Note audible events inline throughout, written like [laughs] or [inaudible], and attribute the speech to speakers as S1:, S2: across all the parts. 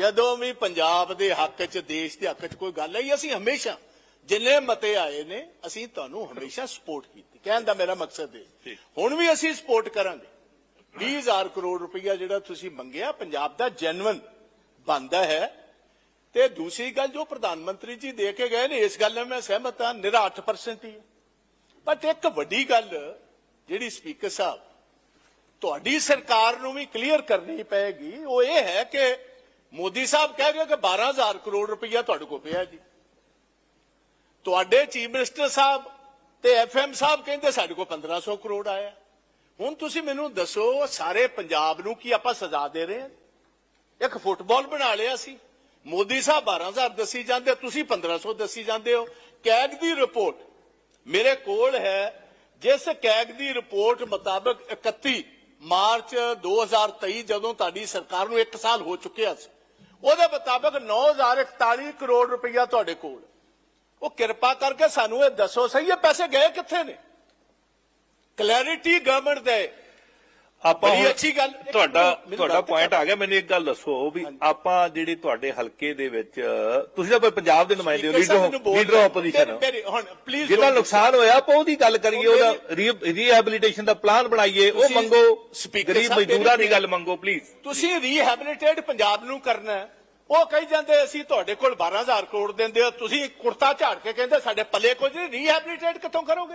S1: ਜਦੋਂ ਵੀ ਪੰਜਾਬ ਦੇ ਹੱਕ 'ਚ ਦੇਸ਼ ਦੇ ਹੱਕ 'ਚ ਕੋਈ ਗੱਲ ਆਈ ਅਸੀਂ ਹਮੇਸ਼ਾ ਜਿੰਨੇ ਮਤੇ ਆਏ ਨੇ ਅਸੀਂ ਤੁਹਾਨੂੰ ਹਮੇਸ਼ਾ ਸਪੋਰਟ ਕੀਤੀ। ਕਹਿਣ ਦਾ ਮੇਰਾ ਮਕਸਦ ਹੈ। ਹੁਣ ਵੀ ਅਸੀਂ ਸਪੋਰਟ ਕਰਾਂਗੇ। 20000 ਕਰੋੜ ਰੁਪਈਆ ਜਿਹੜਾ ਤੁਸੀਂ ਮੰਗਿਆ ਪੰਜਾਬ ਦਾ ਜੈਨੂਇਨ ਬੰਦਾ ਹੈ। ਤੇ ਦੂਸਰੀ ਗੱਲ ਜੋ ਪ੍ਰਧਾਨ ਮੰਤਰੀ ਜੀ ਦੇ ਕੇ ਗਏ ਨੇ ਇਸ ਗੱਲ ਨਾਲ ਮੈਂ ਸਹਿਮਤ ਹਾਂ ਨਿਰਾ 8% ਹੀ ਹੈ। ਬਟ ਇੱਕ ਵੱਡੀ ਗੱਲ ਜਿਹੜੀ ਸਪੀਕਰ ਸਾਹਿਬ ਤੁਹਾਡੀ ਸਰਕਾਰ ਨੂੰ ਵੀ ਕਲੀਅਰ ਕਰਨੀ ਪਏਗੀ ਉਹ ਇਹ ਹੈ ਕਿ ਮੋਦੀ ਸਾਹਿਬ ਕਹਿ ਗਏ ਕਿ 12000 ਕਰੋੜ ਰੁਪਈਆ ਤੁਹਾਡੇ ਕੋਲ ਪਿਆ ਜੀ। ਤੁਹਾਡੇ ਚੀਫ ਮਿਨਿਸਟਰ ਸਾਹਿਬ ਤੇ ਐਫਐਮ ਸਾਹਿਬ ਕਹਿੰਦੇ ਸਾਡੇ ਕੋਲ 1500 ਕਰੋੜ ਆਇਆ। ਹੁਣ ਤੁਸੀਂ ਮੈਨੂੰ ਦੱਸੋ, ਸਾਰੇ ਪੰਜਾਬ ਨੂੰ ਕੀ ਆਪਾਂ ਸਜ਼ਾ ਦੇ ਰਹੇ ਹਾਂ? ਇੱਕ ਫੁੱਟਬਾਲ ਬਣਾ ਲਿਆ ਸੀ। ਮੋਦੀ ਸਾਹਿਬ 12000 ਦੱਸੀ ਜਾਂਦੇ, ਤੁਸੀਂ 1500 ਦੱਸੀ ਜਾਂਦੇ ਹੋ। ਕੈਗ ਦੀ ਰਿਪੋਰਟ ਮੇਰੇ ਕੋਲ ਹੈ। ਜਿਸ ਕੈਗ ਦੀ ਰਿਪੋਰਟ ਮੁਤਾਬਕ 31 ਮਾਰਚ 2023 ਜਦੋਂ ਤੁਹਾਡੀ ਸਰਕਾਰ ਨੂੰ 1 ਸਾਲ ਹੋ ਚੁੱਕਿਆ ਸੀ ਉਹਦੇ ਮੁਤਾਬਕ 9041 ਕਰੋੜ ਰੁਪਈਆ ਤੁਹਾਡੇ ਕੋਲ। ਉਹ ਕਿਰਪਾ ਕਰਕੇ ਸਾਨੂੰ ਇਹ ਦੱਸੋ, ਸਹੀ ਇਹ ਪੈਸੇ ਗਏ ਕਿੱਥੇ ਨੇ? ਕਲੈਰਿਟੀ ਗਵਰਨਮੈਂਟ ਦੇ
S2: ਆਪਾਂ
S1: ਬੜੀ ਅੱਛੀ ਗੱਲ-
S2: ਤੁਹਾਡਾ ਤੁਹਾਡਾ ਪੁਆਇੰਟ ਆ ਗਿਆ ਮੈਨੂੰ ਇੱਕ ਗੱਲ ਦੱਸੋ ਵੀ ਆਪਾਂ ਜਿਹੜੀ ਤੁਹਾਡੇ ਹਲਕੇ ਦੇ ਵਿੱਚ ਤੁਸੀਂ ਤਾਂ ਪੰਜਾਬ ਦੇ ਨੁਮਾਇੰਦੇ ਹੋ ਲੀਡਰ ਲੀਡਰ ਆਪੋਜੀਸ਼ਨ ਜਿਹਦਾ ਨੁਕਸਾਨ ਹੋਇਆ ਆਪਾਂ ਉਹਦੀ ਗੱਲ ਕਰੀਏ
S1: ਉਹ
S2: ਉਹਦਾ ਰੀਹੈਬਿਲਿਟੇਸ਼ਨ ਦਾ ਪਲਾਨ ਬਣਾਈਏ ਉਹ ਮੰਗੋ। ਗਰੀਬ ਮਜ਼ਦੂਰਾਂ ਦੀ ਗੱਲ ਮੰਗੋ ਪਲੀਜ਼
S1: ਤੁਸੀਂ ਰੀਹੈਬਿਲਿਟੇਟ ਪੰਜਾਬ ਨੂੰ ਕਰਨਾ। ਉਹ ਕਹੀ ਜਾਂਦੇ ਅਸੀਂ ਤੁਹਾਡੇ ਕੋਲ 12000 ਕਰੋੜ ਦਿੰਦੇ ਹੋ ਤੁਸੀਂ ਕੁਰਤਾ ਝਾੜ ਕੇ ਕਹਿੰਦੇ ਸਾਡੇ ਪੱਲੇ ਕੁਝ ਨਹੀਂ। ਰੀਹੈਬਿਲਿਟੇਟ ਕਿੱਥੋਂ ਕਰੋਗੇ?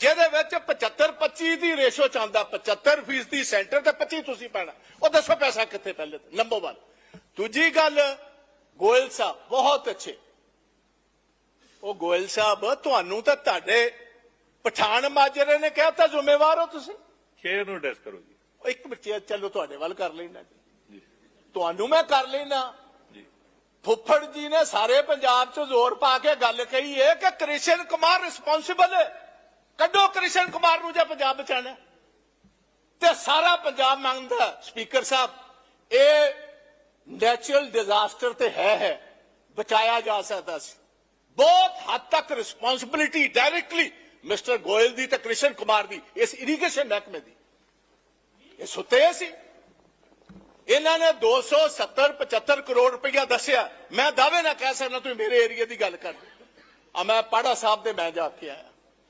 S1: ਜਿਹਦੇ ਵਿੱਚ 75 25 ਦੀ ਰੇਸ਼ੋ ਚੱਲਦਾ 75 ਫੀਸਦੀ ਸੈਂਟਰ ਤੇ 25 ਤੁਸੀਂ ਪੈਣਾ। ਉਹ ਦੱਸੋ ਪੈਸਾ ਕਿੱਥੇ ਪਹਿਲੇ ਨੰਬਰ 1 ਦੂਜੀ ਗੱਲ ਗੋਇਲ ਸਾਹਿਬ ਬਹੁਤ ਅੱਛੇ। ਉਹ ਗੋਇਲ ਸਾਹਿਬ ਤੁਹਾਨੂੰ ਤਾਂ ਤੁਹਾਡੇ ਪਠਾਨ ਮਾਜਰੇ ਨੇ ਕਹਿਤਾ ਜ਼ਿੰਮੇਵਾਰ ਹੋ ਤੁਸੀਂ।
S2: ਸ਼ੇਅਰ ਨੂੰ ਡਿਸ ਕਰੋ ਜੀ।
S1: ਇੱਕ ਬੱਚੇ ਚਲੋ ਤੁਹਾਡੇ ਵੱਲ ਕਰ ਲੈਣਾ ਜੀ। ਤੁਹਾਨੂੰ ਮੈਂ ਕਰ ਲੈਣਾ ਫੁੱਫੜ ਜੀ ਨੇ ਸਾਰੇ ਪੰਜਾਬ 'ਚ ਜ਼ੋਰ ਪਾ ਕੇ ਗੱਲ ਕਹੀ ਹੈ ਕਿ ਕ੍ਰਿਸ਼ਨ ਕੁਮਾਰ ਰਿਸਪੌਂਸਿਬਲ ਹੈ ਕੱਢੋ ਕ੍ਰਿਸ਼ਨ ਕੁਮਾਰ ਨੂੰ ਜੇ ਪੰਜਾਬ ਬਚਾਣਾ ਤੇ ਸਾਰਾ ਪੰਜਾਬ ਮੰਗਦਾ ਸਪੀਕਰ ਸਾਹਿਬ, ਇਹ ਨੈਚੁਰਲ ਡਿਜ਼ਾਸਟਰ ਤੇ ਹੈ ਹੈ, ਬਚਾਇਆ ਜਾ ਸਕਦਾ ਸੀ। ਬਹੁਤ ਹੱਦ ਤੱਕ ਰਿਸਪੌਂਸਿਬਿਲਿਟੀ ਡਾਇਰੈਕਟਲੀ ਮਿਸਟਰ ਗੋਇਲ ਦੀ ਤੇ ਕ੍ਰਿਸ਼ਨ ਕੁਮਾਰ ਦੀ, ਇਸ ਇਰੀਗੇਸ਼ਨ ਮਹਿਕਮੇ ਦੀ। ਇਹ ਸੁੱਤੇ ਸੀ। ਇਹਨਾਂ ਨੇ 270 75 ਕਰੋੜ ਰੁਪਇਆ ਦੱਸਿਆ। ਮੈਂ ਦਾਅਵੇ ਨਾਲ ਕਹਿ ਸਕਦਾ ਤੁਸੀਂ ਮੇਰੇ ਏਰੀਆ ਦੀ ਗੱਲ ਕਰ ਆ ਮੈਂ ਪਾੜਾ ਸਾਹਿਬ ਦੇ, ਮੈਂ ਜਾ ਕੇ ਆਇਆ।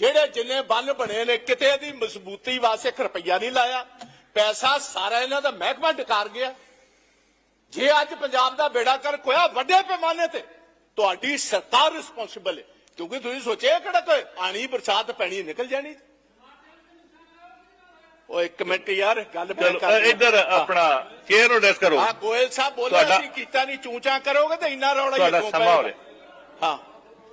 S1: ਜਿਹੜੇ ਜਿੰਨੇ ਬੰਨ ਬਣੇ ਨੇ ਕਿਤੇ ਦੀ ਮਜ਼ਬੂਤੀ ਵਾਸਤੇ ਇੱਕ ਰੁਪਈਆ ਨਹੀਂ ਲਾਇਆ। ਪੈਸਾ ਸਾਰਾ ਇਹਨਾਂ ਦਾ ਮਹਿਕਮਾ ਡਕਾਰ ਗਿਆ। ਜੇ ਅੱਜ ਪੰਜਾਬ ਦਾ ਬੇੜਾ ਕਰ ਕੋਇਆ ਵੱਡੇ ਪੈਮਾਨੇ ਤੇ ਤੁਹਾਡੀ ਸਰਕਾਰ ਰਿਸਪੌਂਸਿਬਲ ਹੈ। ਕਿਉਂਕਿ ਤੁਸੀਂ ਸੋਚਿਆ ਕਿਹੜਾ ਕੋਈ ਆਣੀ ਬਰਸਾਤ ਪੈਣੀ ਨਿਕਲ ਜਾਣੀ? ਉਹ ਇੱਕ ਮਿੰਟ ਯਾਰ ਗੱਲ ਕਰ
S2: ਇੱਧਰ ਆਪਣਾ ਸ਼ੇਅਰ ਨੂੰ ਡਿਸ ਕਰੋ।
S1: ਆ ਗੋਇਲ ਸਾਹਿਬ ਬੋਲਿਆ ਸੀ ਕੀਤਾ ਨਹੀਂ ਚੂਚਾ ਕਰੋਗੇ ਤੇ ਇੰਨਾ ਰੌਲਾ ਹੀ
S2: ਤੁਹਾਡਾ
S1: ਅੱਗੋਂ
S2: ਸਮਾਂ ਹੋ
S1: ਪਏਗਾ। ਹਾਂ।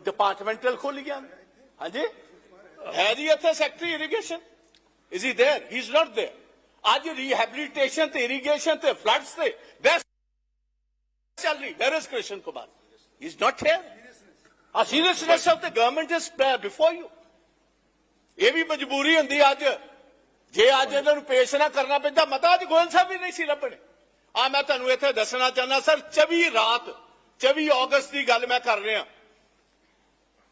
S1: ਡਿਪਾਰਟਮੈਂਟਲ ਖੋਲ ਗਿਆ ਹਾਂਜੀ ਹੈ ਜੀ ਇੱਥੇ secretary irrigation is he there he is not there ਅੱਜ ਰੀਹੈਬਿਲਿਟੇਸ਼ਨ ਤੇ ਇਰੀਗੇਸ਼ਨ ਤੇ ਫਲੱਡਸ ਤੇ ਬੈਸਟ ਚੱਲ ਰਹੀ where is Krishan Kumar he is not here ਆ seriousness of the government is before you ਇਹ ਵੀ ਮਜਬੂਰੀ ਹੁੰਦੀ ਅੱਜ ਜੇ ਅੱਜ ਇਹਨਾਂ ਨੂੰ ਪੇਸ਼ ਨਾ ਕਰਨਾ ਪੈਂਦਾ ਮਤਾ ਅੱਜ ਗੋਇਲ ਸਾਹਿਬ ਵੀ ਨਹੀਂ ਸੀ ਲੱਭਣੇ ਆ ਮੈਂ ਤੁਹਾਨੂੰ ਇੱਥੇ ਦੱਸਣਾ ਚਾਹੁੰਦਾ ਸਰ 24 ਰਾਤ 24 ਅਗਸਤ ਦੀ ਗੱਲ ਮੈਂ ਕਰ ਰਿਹਾ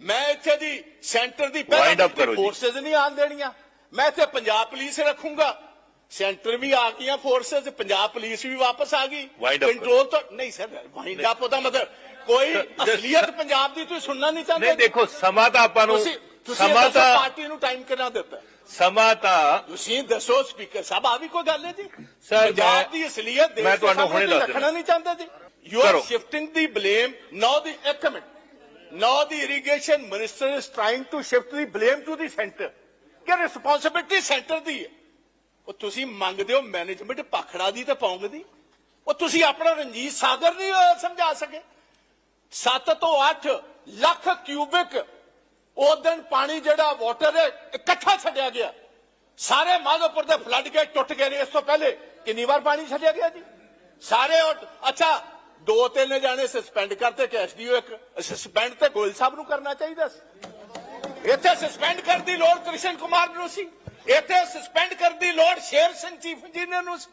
S1: ਮੈਂ ਇੱਥੇ ਦੀ ਸੈਂਟਰ ਦੀ
S2: ਜੀ।
S1: ਫੋਰਸਸ ਨਹੀਂ ਆਣ ਦੇਣੀਆਂ। ਮੈਂ ਇੱਥੇ ਪੰਜਾਬ ਪੁਲਿਸ ਰੱਖੂੰਗਾ। ਸੈਂਟਰ ਵੀ ਆ ਗਈਆਂ ਫੋਰਸਸ ਪੰਜਾਬ ਪੁਲਿਸ ਵੀ ਵਾਪਸ ਆ ਗਈ। ਕੰਟਰੋਲ ਤਾਂ ਨਹੀਂ ਸਰ ਵਾਈਂਡ ਅਪ ਉਹਦਾ ਮਤਲਬ ਕੋਈ [laughs] ਅਸਲੀਅਤ ਪੰਜਾਬ ਦੀ ਤੁਸੀਂ ਸੁਣਨਾ ਨਹੀਂ ਚਾਹੁੰਦੇ।
S2: ਨਹੀਂ ਦੇਖੋ ਸਮਾਂ ਤਾਂ ਆਪਾਂ ਨੂੰ ਸਮਾਂ ਤਾਂ
S1: ਪਾਰਟੀ ਨੂੰ ਟਾਈਮ ਕਿੰਨਾ ਦਿੱਤਾ।
S2: ਸਮਾਂ ਤਾਂ
S1: ਤੁਸੀਂ ਦੱਸੋ ਸਪੀਕਰ ਸਾਹਿਬ ਆ ਵੀ ਕੋਈ ਗੱਲ ਹੈ ਜੀ?
S2: Sir,
S1: ਪੰਜਾਬ ਦੀ ਅਸਲੀਅਤ ਦੇਸ਼
S2: ਮੈਂ
S1: ਦੇ
S2: ਤੁਹਾਨੂੰ ਹੁਣੇ ਦੱਸ
S1: ਰੱਖਣਾ। ਨਹੀਂ ਚਾਹੁੰਦੇ ਜੀ। You
S2: are.
S1: Shifting the blame now the ਇੱਕ minute. Now the irrigation minister is trying to shift the blame to the centre ਕਿ ਰਿਸਪੌਂਸਿਬਿਲਟੀ ਸੈਂਟਰ ਦੀ ਹੈ ਉਹ ਤੁਸੀਂ ਮੰਗਦੇ ਹੋ ਮੈਨੇਜਮੈਂਟ ਪਾਖੜਾ ਦੀ ਤੇ ਪੌਂਗ ਦੀ ਉਹ ਤੁਸੀਂ ਆਪਣਾ ਰਣਜੀਤ ਸਾਗਰ ਨਹੀਂ ਸਮਝਾ ਸਕੇ 7 ਤੋਂ 8 ਲੱਖ ਕਿਊਬਿਕ ਉਹ ਦਿਨ ਪਾਣੀ ਜਿਹੜਾ ਵਾਟਰ ਹੈ ਇਕੱਠਾ ਛੱਡਿਆ ਗਿਆ ਸਾਰੇ ਮਾਧੋਪੁਰ ਦੇ ਫਲੱਡ ਗੇਟ ਟੁੱਟ ਗਏ ਨੇ ਇਸ ਤੋਂ ਪਹਿਲੇ ਕਿੰਨੀ ਵਾਰ ਪਾਣੀ ਛੱਡਿਆ ਗਿਆ ਜੀ ਸਾਰੇ ਅੱਛਾ ਦੋ ਤਿੰਨ ਜਾਣੇ ਸਸਪੈਂਡ ਕਰਤੇ ਕਿ ਐਸਡੀਓ ਇੱਕ। ਸਸਪੈਂਡ ਤੇ ਗੋਇਲ ਸਾਹਿਬ ਨੂੰ ਕਰਨਾ ਚਾਹੀਦਾ ਸੀ। ਇੱਥੇ ਸਸਪੈਂਡ ਕਰਨ ਦੀ ਲੋੜ ਕ੍ਰਿਸ਼ਨ ਕੁਮਾਰ ਨੂੰ ਸੀ। ਇੱਥੇ ਸਸਪੈਂਡ ਕਰਨ ਦੀ ਲੋੜ ਸ਼ੇਰ ਸਿੰਘ ਚੀਫ ਇੰਜੀਨੀਅਰ ਨੂੰ ਸੀ।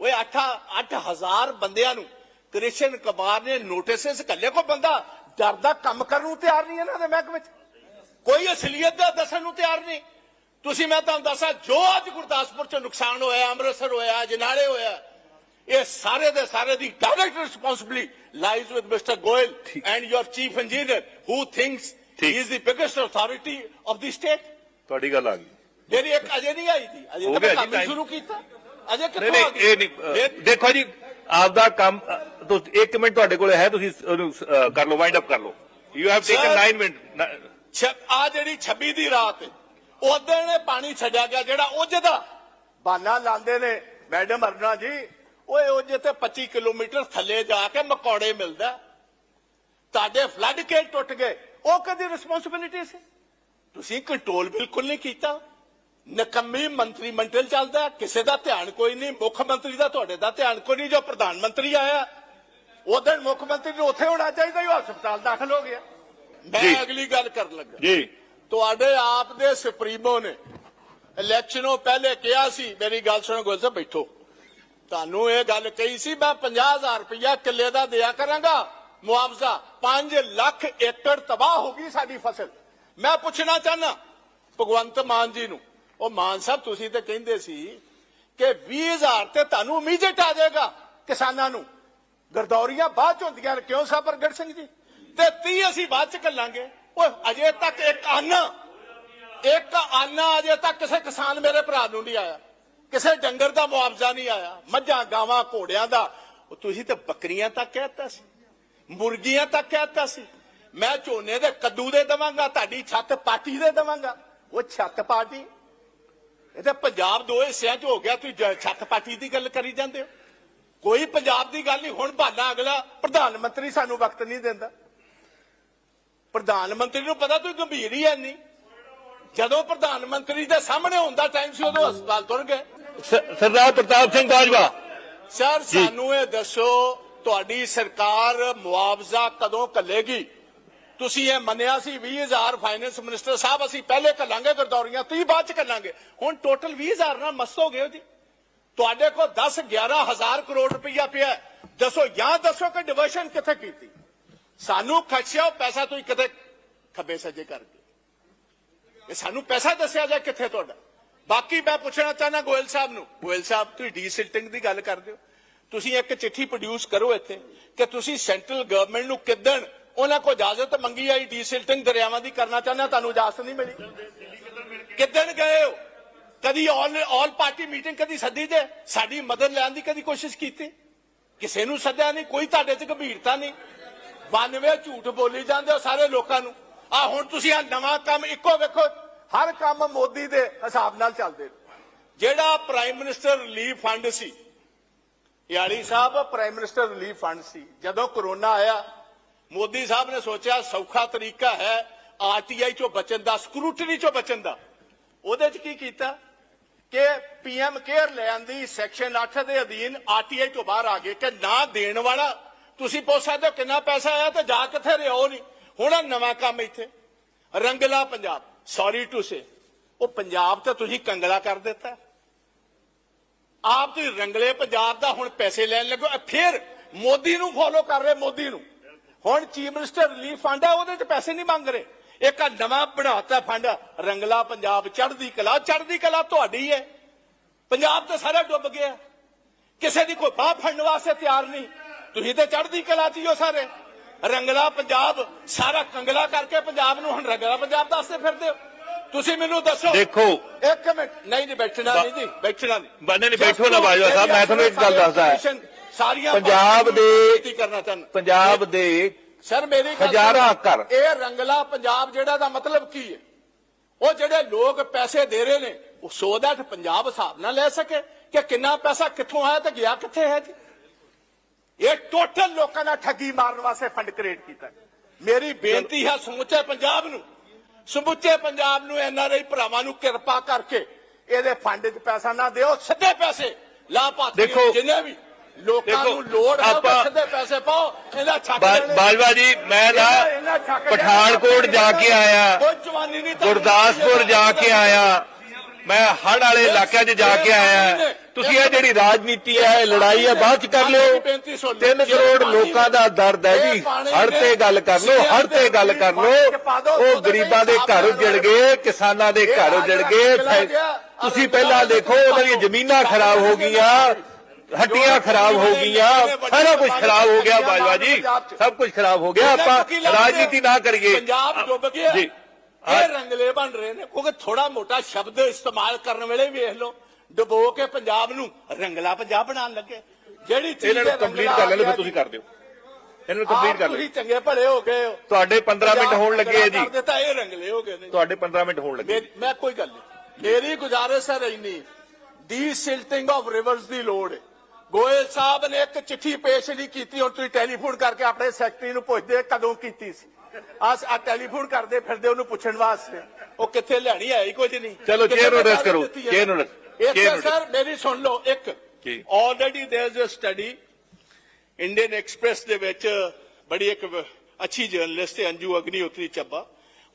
S1: ਓਏ 8 8000 ਬੰਦਿਆਂ ਨੂੰ ਕ੍ਰਿਸ਼ਨ ਕੁਮਾਰ ਨੇ ਨੋਟਿਸਸ ਕੱਲੇ ਕੋ ਬੰਦਾ ਡਰਦਾ ਕੰਮ ਕਰਨ ਨੂੰ ਤਿਆਰ ਨਹੀਂ ਇਹਨਾਂ ਦੇ ਮਹਿਕਮੇ ਵਿੱਚ ਕੋਈ ਅਸਲੀਅਤ ਦਾ ਦੱਸਣ ਨੂੰ ਤਿਆਰ ਨਹੀਂ। ਤੁਸੀਂ, ਮੈਂ ਤੁਹਾਨੂੰ ਦੱਸਾਂ, ਜੋ ਅੱਜ ਗੁਰਦਾਸਪੁਰ ਚ ਨੁਕਸਾਨ ਹੋਇਆ, ਅੰਮ੍ਰਿਤਸਰ ਹੋਇਆ ਜਨਾਲੇ ਹੋਇਆ ਇਹ ਸਾਰੇ ਦੇ ਸਾਰੇ ਦੀ direct responsibility lies with mister Goyal and your chief engineer who
S2: thinks.
S1: He is the biggest authority of the state
S2: ਤੁਹਾਡੀ ਗੱਲ ਆ ਗਈ।
S1: ਮੇਰੀ ਇੱਕ ਅਜੇ ਨਹੀਂ ਆਈ ਜੀ ਅਜੇ ਤਾਂ ਕੰਮ। ਸ਼ੁਰੂ ਕੀਤਾ। ਅਜੇ ਕਿੱਥੋਂ ਆ
S2: ਨਹੀਂ
S1: ਗਈ?
S2: ਇਹ ਨਹੀਂ ਦੇਖੋ ਜੀ ਆਪਦਾ ਕੰਮ ਇੱਕ ਮਿੰਟ ਤੁਹਾਡੇ ਕੋਲ ਹੈ ਤੁਸੀਂ ਕਰ ਲਓ ਵਾਈਂਡ ਅਪ ਕਰ ਲਓ। You have taken
S1: Sir-
S2: 9 minute
S1: ਆ ਜਿਹੜੀ 26 ਦੀ ਰਾਤ ਉਦੋਂ ਨੇ ਪਾਣੀ ਛੱਡਿਆ ਗਿਆ ਜਿਹੜਾ ਉਹਦੇ ਦਾ ਬਾਨਾ ਲਾਉਂਦੇ ਨੇ। ਮੈਡਮ ਅਰਨਾ ਜੀ ਓਏ ਉਹਦੇ ਤੇ 25 ਕਿਲੋਮੀਟਰ ਥੱਲੇ ਜਾ ਕੇ ਮਕੌੜੇ ਮਿਲਦਾ। ਤੁਹਾਡੇ ਫਲੱਡ ਕੇ ਟੁੱਟ ਗਏ। ਉਹ ਕਦੀ ਰਿਸਪੌਂਸਿਬਿਲਿਟੀ ਸੀ? ਤੁਸੀਂ ਕੰਟਰੋਲ ਬਿਲਕੁਲ ਨਹੀਂ ਕੀਤਾ। ਨਕੰਮੀ ਮੰਤਰੀ ਮੰਡਲ ਚੱਲਦਾ ਕਿਸੇ ਦਾ ਧਿਆਨ ਕੋਈ ਨਹੀਂ। ਮੁੱਖ ਮੰਤਰੀ ਦਾ ਤੁਹਾਡੇ ਦਾ ਧਿਆਨ ਕੋਈ ਨਹੀਂ। ਜੋ ਪ੍ਰਧਾਨ ਮੰਤਰੀ ਆਇਆ ਉਦੋਂ ਮੁੱਖ ਮੰਤਰੀ ਨੂੰ ਉੱਥੇ ਹੋਣਾ ਚਾਹੀਦਾ ਹੀ ਉਹ ਹਸਪਤਾਲ ਦਾਖਲ ਹੋ ਗਿਆ। ਮੈਂ ਅਗਲੀ ਗੱਲ ਕਰਨ ਲੱਗਾ।
S2: ਜੀ।
S1: ਤੁਹਾਡੇ ਆਪ ਦੇ ਸੁਪਰੀਮੋ ਨੇ। ਇਲੈਕਸ਼ਨੋਂ ਪਹਿਲੇ ਕਿਹਾ ਸੀ ਮੇਰੀ ਗੱਲ ਸੁਣੋ ਗੋਲ ਸਾਹਿਬ ਬੈਠੋ। ਤੁਹਾਨੂੰ ਇਹ ਗੱਲ ਕਹੀ ਸੀ, ਮੈਂ 50000 ਰੁਪਇਆ ਕਿੱਲੇ ਦਾ ਦਿਆ ਕਰਾਂਗਾ। ਮੁਆਵਜ਼ਾ 5 ਲੱਖ ਏਕੜ ਤਬਾਹ ਹੋ ਗਈ ਸਾਡੀ ਫਸਲ। ਮੈਂ ਪੁੱਛਣਾ ਚਾਹਨਾ ਭਗਵੰਤ ਮਾਨ ਜੀ ਨੂੰ, ਉਹ ਮਾਨ ਸਾਹਿਬ ਤੁਸੀਂ ਤੇ ਕਹਿੰਦੇ ਸੀ ਕਿ 20000 ਤੇ ਤੁਹਾਨੂੰ ਇਮੀਡੀਏਟ ਆ ਜਾਏਗਾ ਕਿਸਾਨਾਂ ਨੂੰ। ਗਰਦੌਰੀਆਂ ਬਾਅਦ ਚ ਹੁੰਦੀਆਂ ਨੇ, ਕਿਉਂ ਸਾਹਿਬ ਪ੍ਰਗਟ ਸਿੰਘ ਜੀ? ਤੇ 30 ਅਸੀਂ ਬਾਅਦ ਚ ਕੱਲਾਂਗੇ। ਓਏ, ਅਜੇ ਤੱਕ ਇੱਕ ਆਨਾ ਇੱਕ ਆਨਾ ਅਜੇ ਤੱਕ ਕਿਸੇ ਕਿਸਾਨ ਮੇਰੇ ਭਰਾ ਨੂੰ ਨਹੀਂ ਆਇਆ। ਕਿਸੇ ਡੰਗਰ ਦਾ ਮੁਆਵਜ਼ਾ ਨਹੀਂ ਆਇਆ, ਮੱਝਾਂ, ਗਾਵਾਂ, ਘੋੜਿਆਂ ਦਾ। ਉਹ ਤੁਸੀਂ ਤਾਂ ਬੱਕਰੀਆਂ ਤੱਕ ਕਹਿਤਾ ਸੀ, ਮੁਰਗੀਆਂ ਤੱਕ ਕਹਿਤਾ ਸੀ। ਮੈਂ ਝੋਨੇ ਦੇ ਕੱਦੂ ਦੇ ਦਵਾਂਗਾ, ਤੁਹਾਡੀ ਛੱਤ ਪਾਟੀ ਦੇ ਦਵਾਂਗਾ। ਉਹ ਛੱਤ ਪਾਟੀ? ਇਹ ਤਾਂ ਪੰਜਾਬ ਦੋ ਹਿੱਸਿਆਂ 'ਚ ਹੋ ਗਿਆ, ਤੁਸੀਂ ਛੱਤ ਪਾਟੀ ਦੀ ਗੱਲ ਕਰੀ ਜਾਂਦੇ ਹੋ। ਕੋਈ ਪੰਜਾਬ ਦੀ ਗੱਲ ਨਹੀਂ, ਹੁਣ ਬਹਾਨਾ ਅਗਲਾ, ਪ੍ਰਧਾਨ ਮੰਤਰੀ ਸਾਨੂੰ ਵਕਤ ਨਹੀਂ ਦਿੰਦਾ। ਪ੍ਰਧਾਨ ਮੰਤਰੀ ਨੂੰ ਪਤਾ ਤੁਸੀਂ ਗੰਭੀਰ ਹੀ ਹੈ ਨਹੀਂ। ਜਦੋਂ ਪ੍ਰਧਾਨ ਮੰਤਰੀ ਦੇ ਸਾਹਮਣੇ ਹੁੰਦਾ ਟਾਈਮ ਸੀ, ਉਦੋਂ ਹਸਪਤਾਲ ਤੁਰ ਗਏ।
S2: ਸਰਦਾਰ ਪ੍ਰਤਾਪ ਸਿੰਘ ਬਾਜਵਾ।
S1: ਸਰ ਸਾਨੂੰ ਇਹ ਦੱਸੋ ਤੁਹਾਡੀ ਸਰਕਾਰ ਮੁਆਵਜ਼ਾ ਕਦੋਂ ਕੱਲੇਗੀ ਤੁਸੀਂ ਇਹ ਮੰਨਿਆ ਸੀ 20000 ਫਾਈਨੈਂਸ ਮਿਨਿਸਟਰ ਸਾਹਿਬ ਅਸੀਂ ਪਹਿਲੇ ਕੱਲਾਂਗੇ ਗਰਦੌਰੀਆਂ ਤੁਸੀਂ ਬਾਅਦ ਚ ਕੱਲਾਂਗੇ ਹੁਣ ਟੋਟਲ 20000 ਨਾਲ ਮਸਤ ਹੋ ਗਏ ਹੋ ਜੀ। ਤੁਹਾਡੇ ਕੋਲ 10 11000 ਕਰੋੜ ਰੁਪਈਆ ਪਿਆ। ਦੱਸੋ ਜਾਂ ਦੱਸੋ ਕਿ ਡਿਵਰਸ਼ਨ ਕਿੱਥੇ ਕੀਤੀ? ਸਾਨੂੰ ਖਰਚਿਆ ਪੈਸਾ ਤੁਸੀਂ ਕਿਤੇ ਖੱਬੇ ਸੱਜੇ ਕਰ ਗਏ ਇਹ ਸਾਨੂੰ ਪੈਸਾ ਦੱਸਿਆ ਜਾਏ ਕਿੱਥੇ ਤੁਹਾਡਾ? ਬਾਕੀ ਮੈਂ ਪੁੱਛਣਾ ਚਾਹਨਾ ਗੋਇਲ ਸਾਹਿਬ ਨੂੰ। ਗੋਇਲ ਸਾਹਿਬ, ਤੁਸੀਂ ਡੀਸਿਲਟਿੰਗ ਦੀ ਗੱਲ ਕਰਦੇ ਹੋ। ਤੁਸੀਂ ਇੱਕ ਚਿੱਠੀ ਪ੍ਰੋਡਿਊਸ ਕਰੋ ਇੱਥੇ ਕਿ ਤੁਸੀਂ ਸੈਂਟਰਲ ਗਵਰਨਮੈਂਟ ਨੂੰ ਕਿਦਣ ਉਹਨਾਂ ਕੋਲ ਇਜਾਜ਼ਤ ਮੰਗੀ ਆਈ ਡੀਸਿਲਟਿੰਗ ਦਰਿਆਵਾਂ ਦੀ ਕਰਨਾ ਚਾਹੁੰਦੇ ਤੁਹਾਨੂੰ ਇਜਾਜ਼ਤ ਨਹੀਂ ਮਿਲੀ? ਕਿਦਣ ਗਏ ਹੋ? ਕਦੀ ਆਲ ਆਲ ਪਾਰਟੀ ਮੀਟਿੰਗ ਕਦੀ ਸੱਦੀ ਜੇ ਸਾਡੀ ਮਦਦ ਲੈਣ ਦੀ ਕਦੀ ਕੋਸ਼ਿਸ਼ ਕੀਤੀ? ਕਿਸੇ ਨੂੰ ਸੱਦਿਆ ਨਹੀਂ, ਕੋਈ ਤੁਹਾਡੇ 'ਚ ਗੰਭੀਰਤਾ ਨਹੀਂ। 92 ਝੂਠ ਬੋਲੀ ਜਾਂਦੇ ਹੋ ਸਾਰੇ ਲੋਕਾਂ ਨੂੰ। ਆ ਹੁਣ ਤੁਸੀਂ ਆ ਨਵਾਂ ਕੰਮ ਇੱਕੋ ਵੇਖੋ ਹਰ ਕੰਮ ਮੋਦੀ ਦੇ ਹਿਸਾਬ ਨਾਲ ਚੱਲਦੇ ਨੇ। ਜਿਹੜਾ ਪ੍ਰਾਈਮ ਮਿਨਿਸਟਰ ਰਿਲੀਫ ਫੰਡ ਸੀ ਯਾਲੀ ਸਾਹਿਬ ਪ੍ਰਾਈਮ ਮਿਨਿਸਟਰ ਰਿਲੀਫ ਫੰਡ ਸੀ। ਜਦੋਂ ਕਰੋਨਾ ਆਇਆ ਮੋਦੀ ਸਾਹਿਬ ਨੇ ਸੋਚਿਆ ਸੌਖਾ ਤਰੀਕਾ ਹੈ ਆਰਟੀਆਈ ਚੋਂ ਬਚਣ ਦਾ ਸਕਰੂਟਨੀ ਚੋਂ ਬਚਣ ਦਾ। ਉਹਦੇ 'ਚ ਕੀ ਕੀਤਾ? ਕਿ ਪੀਐਮ ਕੇਅਰ ਲੈਣ ਦੀ ਸੈਕਸ਼ਨ 8 ਦੇ ਅਧੀਨ ਆਰਟੀਆਈ ਤੋਂ ਬਾਹਰ ਆ ਗਏ ਕਿ ਨਾ ਦੇਣ ਵਾਲਾ ਤੁਸੀਂ ਪੁੱਛ ਸਕਦੇ ਹੋ ਕਿੰਨਾ ਪੈਸਾ ਆਇਆ ਤੇ ਜਾ ਕਿੱਥੇ ਰਿਹਾ ਉਹ ਨਹੀਂ। ਹੁਣ ਨਵਾਂ ਕੰਮ ਇੱਥੇ Rangla Punjab. Sorry to say ਉਹ ਪੰਜਾਬ ਤਾਂ ਤੁਸੀਂ ਕੰਗਲਾ ਕਰ ਦਿੱਤਾ। ਆਪ ਤੁਸੀਂ ਰੰਗਲੇ ਪੰਜਾਬ ਦਾ ਹੁਣ ਪੈਸੇ ਲੈਣ ਲੱਗੋ ਫਿਰ ਮੋਦੀ ਨੂੰ ਫੋਲੋ ਕਰ ਰਹੇ ਮੋਦੀ ਨੂੰ। ਹੁਣ ਚੀਫ ਮਿਨਿਸਟਰ ਰਿਲੀਫ ਫੰਡ ਹੈ ਉਹਦੇ ਚ ਪੈਸੇ ਨਹੀਂ ਮੰਗ ਰਹੇ। ਇੱਕ ਆਹ ਨਵਾਂ ਬਣਾਤਾ ਫੰਡ ਰੰਗਲਾ ਪੰਜਾਬ, ਚੜ੍ਹਦੀ ਕਲਾ। ਚੜ੍ਹਦੀ ਕਲਾ ਤੁਹਾਡੀ ਹੈ। ਪੰਜਾਬ ਤਾਂ ਸਾਰਾ ਡੁੱਬ ਗਿਆ। ਕਿਸੇ ਦੀ ਕੋਈ ਬਾਹ ਫੜਨ ਵਾਸਤੇ ਤਿਆਰ ਨਹੀਂ। ਤੁਸੀਂ ਤੇ ਚੜ੍ਹਦੀ ਕਲਾ ਚ ਹੀ ਹੋ ਸਾਰੇ। ਰੰਗਲਾ ਪੰਜਾਬ ਸਾਰਾ ਕੰਗਲਾ ਕਰਕੇ ਪੰਜਾਬ ਨੂੰ ਹੁਣ ਰੰਗਲਾ ਪੰਜਾਬ ਦੱਸਦੇ ਫਿਰਦੇ ਹੋ। ਤੁਸੀਂ ਮੈਨੂੰ ਦੱਸੋ।
S2: ਦੇਖੋ।
S1: ਇੱਕ ਮਿੰਟ। ਨਹੀਂ ਨਹੀਂ ਬੈਠਣਾ ਨਹੀਂ ਜੀ ਬੈਠਣਾ ਨਹੀਂ।
S2: ਬੰਦੇ ਨੇ ਬੈਠੋ ਨਾ ਬਾਜਵਾ ਸਾਹਿਬ ਮੈਂ ਤੁਹਾਨੂੰ ਇੱਕ ਗੱਲ ਦੱਸਦਾ। ਹੈ
S1: ਸਾਰੀਆਂ
S2: ਪੰਜਾਬ ਦੇ
S1: ਕਰਨਾ ਚਾਹੁੰਦਾ।
S2: ਪੰਜਾਬ ਦੇ
S1: ਸਰ ਮੇਰੀ ਗੱਲ
S2: ਹਜ਼ਾਰਾਂ। ਘਰ।
S1: ਇਹ ਰੰਗਲਾ ਪੰਜਾਬ ਜਿਹੜਾ ਦਾ ਮਤਲਬ ਕੀ ਹੈ? ਉਹ ਜਿਹੜੇ ਲੋਕ ਪੈਸੇ ਦੇ ਰਹੇ ਨੇ ਉਹ ਸੋ ਦੈਟ ਪੰਜਾਬ ਹਿਸਾਬ ਨਾਲ ਲੈ ਸਕੇ ਕਿ ਕਿੰਨਾ ਪੈਸਾ ਕਿੱਥੋਂ ਆਇਆ ਤੇ ਗਿਆ ਕਿੱਥੇ ਹੈ ਜੀ? ਇਹ ਟੋਟਲ ਲੋਕਾਂ ਦਾ ਠੱਗੀ ਮਾਰਨ ਵਾਸਤੇ ਫੰਡ ਕ੍ਰੀਏਟ ਕੀਤਾ। ਮੇਰੀ ਬੇਨਤੀ ਹੈ ਸਮੁੱਚੇ ਪੰਜਾਬ ਨੂੰ ਸਮੁੱਚੇ ਪੰਜਾਬ ਨੂੰ ਐਨਆਰਆਈ ਭਰਾਵਾਂ ਨੂੰ ਕਿਰਪਾ ਕਰਕੇ ਇਹਦੇ ਫੰਡ 'ਚ ਪੈਸਾ ਨਾ ਦਿਓ ਸਿੱਧੇ ਪੈਸੇ ਲਾਭਪਾਤਰੀ
S2: ਦੇਖੋ,
S1: ਜਿੰਨੇ ਵੀ ਲੋਕਾਂ ਨੂੰ ਲੋੜ ਹੈ ਸਿੱਧੇ ਪੈਸੇ ਪਾਓ ਇਹਦਾ ਛੱਕ।
S2: ਬਾਜਵਾ ਜੀ ਮੈਂ ਨਾ। ਪਠਾਨਕੋਟ ਜਾ ਕੇ ਆਇਆ ਗੁਰਦਾਸਪੁਰ ਜਾ ਕੇ ਆਇਆ ਮੈਂ ਹੜ ਵਾਲੇ ਇਲਾਕਿਆਂ 'ਚ ਜਾ ਕੇ ਆਇਆ ਤੁਸੀਂ ਜਿਹੜੀ ਰਾਜਨੀਤੀ ਹੈ ਇਹ ਲੜਾਈ ਹੈ ਬਾਅਦ 'ਚ ਕਰ ਲਿਓ। 3 ਕਰੋੜ ਲੋਕਾਂ ਦਾ ਦਰਦ ਹੈ ਜੀ। ਹੜ ਤੇ ਗੱਲ ਕਰ ਲਓ ਹੜ ਤੇ ਗੱਲ ਕਰ ਲਓ। ਉਹ ਗਰੀਬਾਂ ਦੇ ਘਰ ਉਜੜ ਗਏ ਕਿਸਾਨਾਂ ਦੇ ਘਰ ਉਜੜ ਗਏ। ਫੈ- ਤੁਸੀਂ ਪਹਿਲਾਂ ਦੇਖੋ ਉਹਨਾਂ ਦੀਆਂ ਜ਼ਮੀਨਾਂ ਖਰਾਬ ਹੋ ਗਈਆਂ ਹੱਡੀਆਂ ਖਰਾਬ ਹੋ ਗਈਆਂ। ਸਾਰਾ ਕੁਝ ਖਰਾਬ ਹੋ ਗਿਆ ਬਾਜਵਾ ਜੀ। ਸਭ ਕੁਝ ਖਰਾਬ ਹੋ ਗਿਆ। ਆਪਾਂ ਰਾਜਨੀਤੀ ਨਾ ਕਰੀਏ।
S1: ਪੰਜਾਬ ਡੁੱਬ ਗਿਆ।
S2: ਜੀ।
S1: ਇਹ ਰੰਗਲੇ ਬਣ ਰਹੇ ਨੇ। ਕਿਉਂਕਿ ਥੋੜਾ ਮੋਟਾ ਸ਼ਬਦ ਇਸਤੇਮਾਲ ਕਰਨ ਵੇਲੇ ਵੇਖ ਲਓ। ਡੁਬੋ ਕੇ ਪੰਜਾਬ ਨੂੰ ਰੰਗਲਾ ਪੰਜਾਬ ਬਣਾਉਣ ਲੱਗੇ। ਜਿਹੜੀ ਚੀਜ਼
S2: ਇਹਨਾਂ ਨੂੰ ਕੰਪਲੀਟ ਕਰ ਲੈਣ ਫਿਰ ਤੁਸੀਂ ਕਰ ਦਿਓ। ਇਹਨਾਂ ਨੂੰ ਕੰਪਲੀਟ ਕਰ ਲਓ
S1: ਤੁਸੀਂ ਚੰਗੇ ਭਲੇ ਹੋ ਗਏ ਹੋ।
S2: ਤੁਹਾਡੇ 15 ਮਿੰਟ ਹੋਣ ਲੱਗੇ ਜੀ।
S1: ਦਿੱਤਾ ਇਹ ਰੰਗਲੇ ਹੋ ਗਏ ਨੇ।
S2: ਤੁਹਾਡੇ 15 ਮਿੰਟ ਹੋਣ ਲੱਗੇ।
S1: ਮੈਂ ਕੋਈ ਗੱਲ ਨਹੀਂ। ਮੇਰੀ ਗੁਜ਼ਾਰਿਸ਼ ਹੈ ਇੰਨੀ ਡੀਸਿਲਟਿੰਗ ਆਫ ਰਿਵਰਸ ਦੀ ਲੋੜ ਹੈ। ਗੋਇਲ ਸਾਹਿਬ ਨੇ ਇੱਕ ਚਿੱਠੀ ਪੇਸ਼ ਨਹੀਂ ਕੀਤੀ ਹੁਣ ਤੁਸੀਂ ਟੈਲੀਫੋਨ ਕਰਕੇ ਆਪਣੇ ਸੈਕਟਰੀ ਨੂੰ ਪੁੱਛਦੇ ਕਦੋਂ ਕੀਤੀ ਸੀ। ਆ ਆ ਟੈਲੀਫੋਨ ਕਰਦੇ ਫਿਰਦੇ ਉਹਨੂੰ ਪੁੱਛਣ ਵਾਸਤੇ। ਉਹ ਕਿੱਥੇ ਲੈਣੀ ਹੈ ਕੁਝ ਨਹੀਂ।
S2: ਚਲੋ, chair ਨੂੰ
S1: ਗੱਲ
S2: ਕਰੋ, chair ਨੂੰ address-
S1: ਇੱਥੇ
S2: chair ਨੂੰ
S1: ਸਰ ਮੇਰੀ ਸੁਣ ਲਓ ਇੱਕ
S2: ਜੀ।
S1: Already there is a study Indian Express ਦੇ ਵਿੱਚ ਬੜੀ ਇੱਕ ਵ- ਅੱਛੀ ਜਰਨਲਿਸਟ ਹੈ ਅੰਜੂ ਅਗਨੀਹੋਤਰੀ ਚੱਬਾ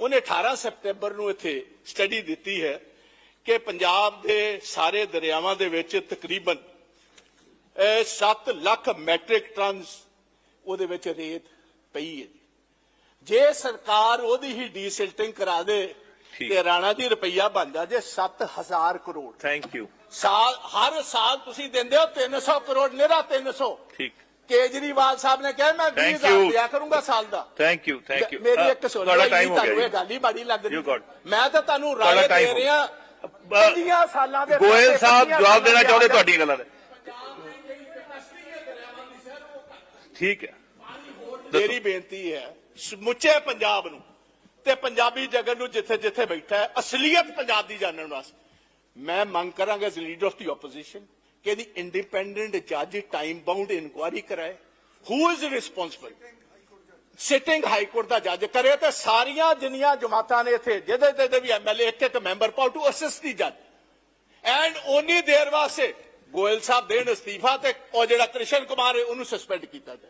S1: ਉਹਨੇ 18 ਸਤੰਬਰ ਨੂੰ ਇੱਥੇ ਸਟੱਡੀ ਦਿੱਤੀ ਹੈ ਕਿ ਪੰਜਾਬ ਦੇ ਸਾਰੇ ਦਰਿਆਵਾਂ ਦੇ ਵਿੱਚ ਤਕਰੀਬਨ 7 ਲੱਖ ਮੈਟ੍ਰਿਕ ਟਨਸ ਉਹਦੇ ਵਿੱਚ ਰੇਤ ਪਈ ਹੈ ਜੀ। ਜੇ ਸਰਕਾਰ ਉਹਦੀ ਹੀ ਡੀਸਿਲਟਿੰਗ ਕਰਾ ਦੇ
S2: ਠੀਕ।
S1: ਤੇ ਰਾਣਾ ਜੀ ਰੁਪਈਆ ਬਣ ਜਾ ਜੇ 7000 ਕਰੋੜ।
S2: ਥੈਂਕ ਯੂ
S1: ਸਾਲ ਹਰ ਸਾਲ ਤੁਸੀਂ ਦਿੰਦੇ ਹੋ 300 ਕਰੋੜ ਨਿਹਰਾ 300
S2: ਠੀਕ।
S1: ਕੇਜਰੀਵਾਲ ਸਾਹਿਬ ਨੇ ਕਿਹਾ ਮੈਂ
S2: Thank
S1: 20000
S2: you.
S1: ਦਿਆ ਕਰੂੰਗਾ ਸਾਲ ਦਾ।
S2: ਥੈਂਕ ਯੂ ਥੈਂਕ ਯੂ
S1: ਮੇਰੀ ਇੱਕ ਸੁਣ
S2: ਤੁਹਾਡਾ ਟਾਈਮ ਹੋ ਗਿਆ
S1: ਗੱਲ ਹੀ ਬੜੀ ਲੱਗ ਰਹੀ ਮੈਂ ਤਾਂ ਤੁਹਾਨੂੰ
S2: ਤੁਹਾਡਾ
S1: ਰਾਏ ਦੇ ਰਿਹਾ
S2: ਬ-
S1: ਪੰਜੀਆਂ ਸਾਲਾਂ ਦੇ
S2: ਗੋਇਲ ਸਾਹਿਬ ਜਵਾਬ ਦੇਣਾ ਚਾਹੁੰਦੇ
S1: ਦੇ
S2: ਤੁਹਾਡੀਆਂ ਗੱਲਾਂ ਦੇ। ਠੀਕ ਹੈ।
S1: ਮੇਰੀ ਬੇਨਤੀ ਹੈ ਸਮੁੱਚੇ ਪੰਜਾਬ ਨੂੰ। ਤੇ ਪੰਜਾਬੀ ਜਗਤ ਨੂੰ ਜਿੱਥੇ ਜਿੱਥੇ ਬੈਠਾ ਹੈ, ਅਸਲੀਅਤ ਪੰਜਾਬ ਦੀ ਜਾਣਨ ਵਾਸਤੇ। ਮੈਂ ਮੰਗ ਕਰਾਂਗਾ as leader of the opposition ਕਿ ਦੀ ਇੰਡੀਪੈਂਡੈਂਟ ਜੱਜ ਟਾਈਮ ਬਾਉਂਡ ਇਨਕੁਆਇਰੀ ਕਰਾਏ। Who is responsible sitting high court ਦਾ ਜੱਜ ਕਰੇ ਤੇ ਸਾਰੀਆਂ ਜਿੰਨੀਆਂ ਜਮਾਤਾਂ ਨੇ ਇੱਥੇ, ਜਿਹਦੇ ਜਿਹਦੇ ਦੇ ਵੀ ਐਮਐਲਏ ਇੱਕ ਇੱਕ ਮੈਂਬਰ ਪਾਉ ਟੂ ਅਸਿਸਟ ਦੀ ਜੱਜ ਐਂਡ ਓਨੀ ਦੇਰ ਵਾਸਤੇ ਗੋਇਲ ਸਾਹਿਬ ਦੇਣ ਅਸਤੀਫਾ ਤੇ ਉਹ ਜਿਹੜਾ ਕ੍ਰਿਸ਼ਨ ਕੁਮਾਰ ਹੈ, ਉਹਨੂੰ ਸਸਪੈਂਡ ਕੀਤਾ ਜਾਏ।